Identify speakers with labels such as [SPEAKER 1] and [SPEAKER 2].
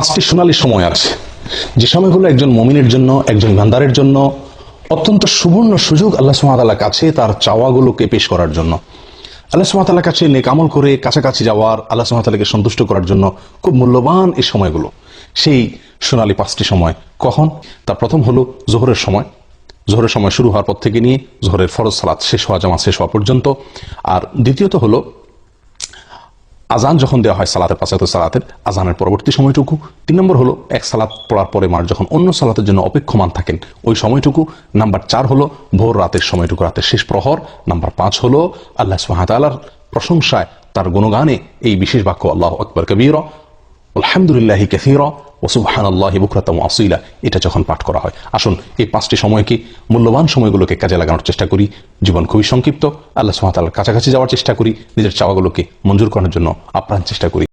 [SPEAKER 1] পাঁচটি সোনালী সময় আছে। যে সময়গুলো একজন মমিনের জন্য, একজন ইমানদারের জন্য অত্যন্ত সুবর্ণ সুযোগ আল্লাহ সুমাতালার কাছে তার চাওয়াগুলোকে পেশ করার জন্য। আল্লাহ সুমাতালার কাছে নেক আমল করে কাছাকাছি যাওয়ার, আল্লাহ সুমাতালাকে সন্তুষ্ট করার জন্য খুব মূল্যবান এই সময়গুলো। সেই সোনালী পাঁচটি সময় কখন? তার প্রথম হলো জোহরের সময়। জোহরের সময় শুরু হওয়ার পর থেকে নিয়ে জোহরের ফরজ সালাত শেষ হওয়া জামা শেষ হওয়া পর্যন্ত। আর দ্বিতীয়ত হলো আজান যখন দেওয়া হয় সালাতের পাশে সালাতের আজানের পরবর্তী সময়টুকু, তিন নম্বর হলো এক সালাত পড়ার পরে মার যখন অন্য সালাতের জন্য অপেক্ষমান থাকেন, ওই সময়টুকু, নাম্বার চার হলো ভোর রাতের সময়টুকু, রাতের শেষ প্রহর, নাম্বার পাঁচ হলো আল্লাহ সুহাতালার প্রশংসায় তার গুণগানে এই বিশেষ বাক্য, আল্লাহ আকবর কবির, আলহামদুলিল্লাহ কেফির ও সুবহান আল্লাহ বুকরাতম আসইলা এটা যখন পাঠ করা হয়। আসুন, এই পাঁচটি সময়কে, মূল্যবান সময়গুলোকে কাজে লাগানোর চেষ্টা করি। জীবন খুবই সংক্ষিপ্ত। আল্লাহ সুহাতাল কাছাকাছি যাওয়ার চেষ্টা করি। নিজের চাওয়াগুলোকে মঞ্জুর করার জন্য আপ্রাণ চেষ্টা করি।